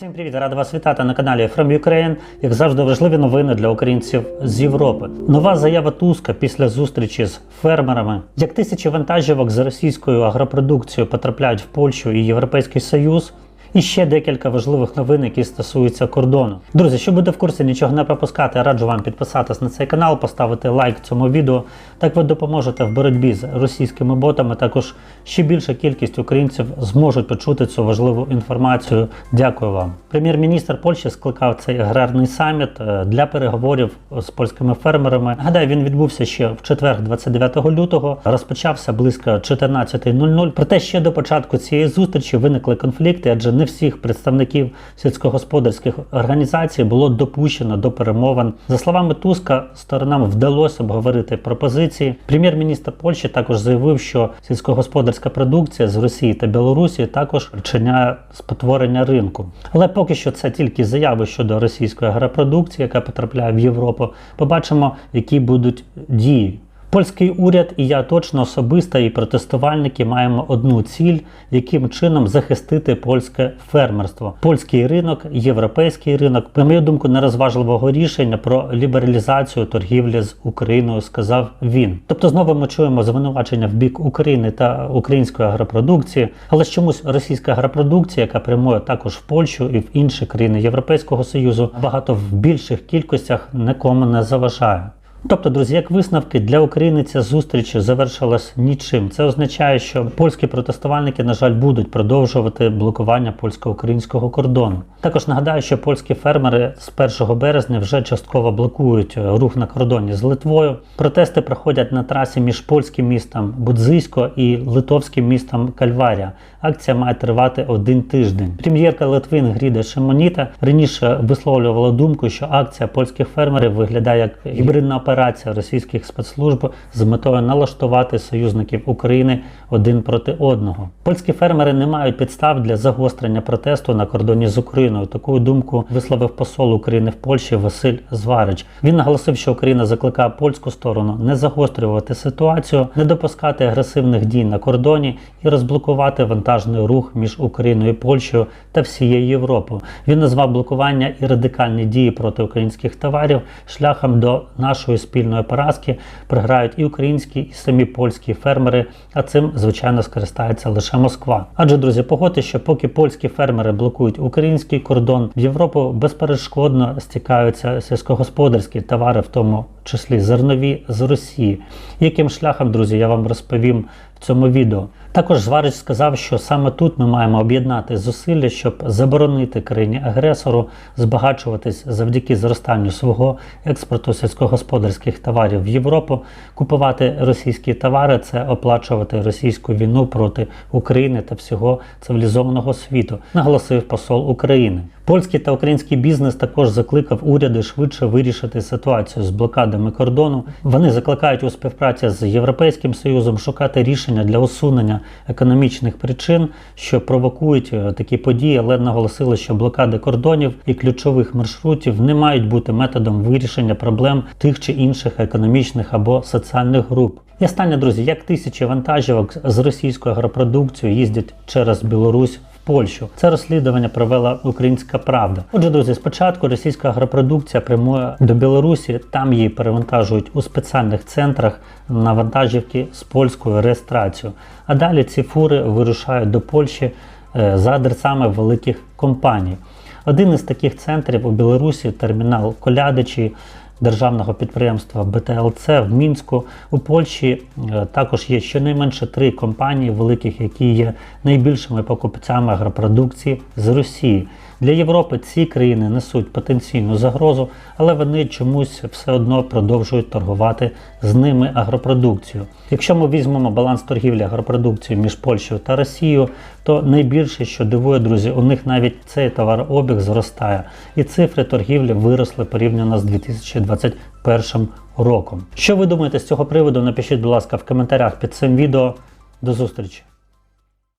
Всім привіт, рада вас вітати на каналі From Ukraine. Як завжди, важливі новини для українців з Європи. Нова заява Туска після зустрічі з фермерами. Як тисячі вантажівок з російською агропродукцією потрапляють в Польщу і Європейський Союз. І ще декілька важливих новин, які стосуються кордону. Друзі, щоб бути в курсі, нічого не пропускати, раджу вам підписатись на цей канал, поставити лайк цьому відео. Так ви допоможете в боротьбі з російськими ботами. Також ще більша кількість українців зможуть почути цю важливу інформацію. Дякую вам. Прем'єр-міністр Польщі скликав цей аграрний саміт е, для переговорів з польськими фермерами. Нагадаю, він відбувся ще в четвер, 29 лютого. Розпочався близько 14.00. Проте ще до початку цієї зустрічі виникли конфлікти, адже не всіх представників сільськогосподарських організацій було допущено до перемовин. За словами Туска, сторонам вдалося обговорити пропозиції. Прем'єр-міністр Польщі також заявив, що сільськогосподарська продукція з Росії та Білорусі також причиняє спотворення ринку. Але поки що це тільки заяви щодо російської агропродукції, яка потрапляє в Європу. Побачимо, які будуть дії. Польський уряд і я точно особисто і протестувальники маємо одну ціль, яким чином захистити польське фермерство, польський ринок, європейський ринок. На мою думку, нерозважливого рішення про лібералізацію торгівлі з Україною, сказав він. Тобто, знову ми чуємо звинувачення в бік України та української агропродукції, але чомусь російська агропродукція, яка прямує також в Польщу і в інші країни Європейського союзу, набагато в більших кількостях нікому не заважає. Тобто, друзі, як висновки для України ця зустріч завершилась нічим. Це означає, що польські протестувальники, на жаль, будуть продовжувати блокування польсько-українського кордону. Також нагадаю, що польські фермери з 1 березня вже частково блокують рух на кордоні з Литвою. Протести проходять на трасі між польським містом Будзисько і литовським містом Кальварія. Акція має тривати один тиждень. Прем'єрка Литви Інгріда Шимоніта раніше висловлювала думку, що акція польських фермерів виглядає як гібридна операція російських спецслужб з метою налаштувати союзників України один проти одного. Польські фермери не мають підстав для загострення протесту на кордоні з Україною. Таку думку висловив посол України в Польщі Василь Зварич. Він наголосив, що Україна закликає польську сторону не загострювати ситуацію, не допускати агресивних дій на кордоні і розблокувати вантажний рух між Україною і Польщею та всією Європою. Він назвав блокування і радикальні дії проти українських товарів шляхом до нашої спільної поразки. Програють і українські, і самі польські фермери. А цим звичайно скористається лише Москва. Адже друзі, погодьте, що поки польські фермери блокують український кордон, в Європу безперешкодно стікаються сільськогосподарські товари, в тому числі зернові з Росії. Яким шляхом, друзі, я вам розповім в цьому відео. Також Зварич сказав, що саме тут ми маємо об'єднати зусилля, щоб заборонити країні агресору збагачуватись завдяки зростанню свого експорту сільськогосподарських товарів в Європу, купувати російські товари це оплачувати російську війну проти України та всього цивілізованого світу, наголосив посол України. Польський та український бізнес також закликав уряди швидше вирішити ситуацію з блокадами кордону. Вони закликають у співпраці з Європейським Союзом шукати рішення для усунення економічних причин, що провокують е, такі події, але наголосили, що блокади кордонів і ключових маршрутів не мають бути методом вирішення проблем тих чи інших економічних або соціальних груп. І останнє, друзі, як тисячі вантажівок з російською агропродукцією їздять через Білорусь. Польщу це розслідування провела Українська Правда. Отже, друзі, спочатку російська агропродукція прямує до Білорусі, там її перевантажують у спеціальних центрах на вантажівки з польською реєстрацією. А далі ці фури вирушають до Польщі е, за адресами великих компаній. Один із таких центрів у Білорусі термінал Колядичі державного підприємства БТЛЦ в Мінську. У Польщі е, також є щонайменше три компанії великих, які є найбільшими покупцями агропродукції з Росії. Для Європи ці країни несуть потенційну загрозу, але вони чомусь все одно продовжують торгувати з ними агропродукцією. Якщо ми візьмемо баланс торгівлі агропродукцією між Польщею та Росією, то найбільше, що дивує, друзі, у них навіть цей товарообіг зростає, і цифри торгівлі виросли порівняно з 2021 роком. Що ви думаєте з цього приводу? Напишіть, будь ласка, в коментарях під цим відео. До зустрічі!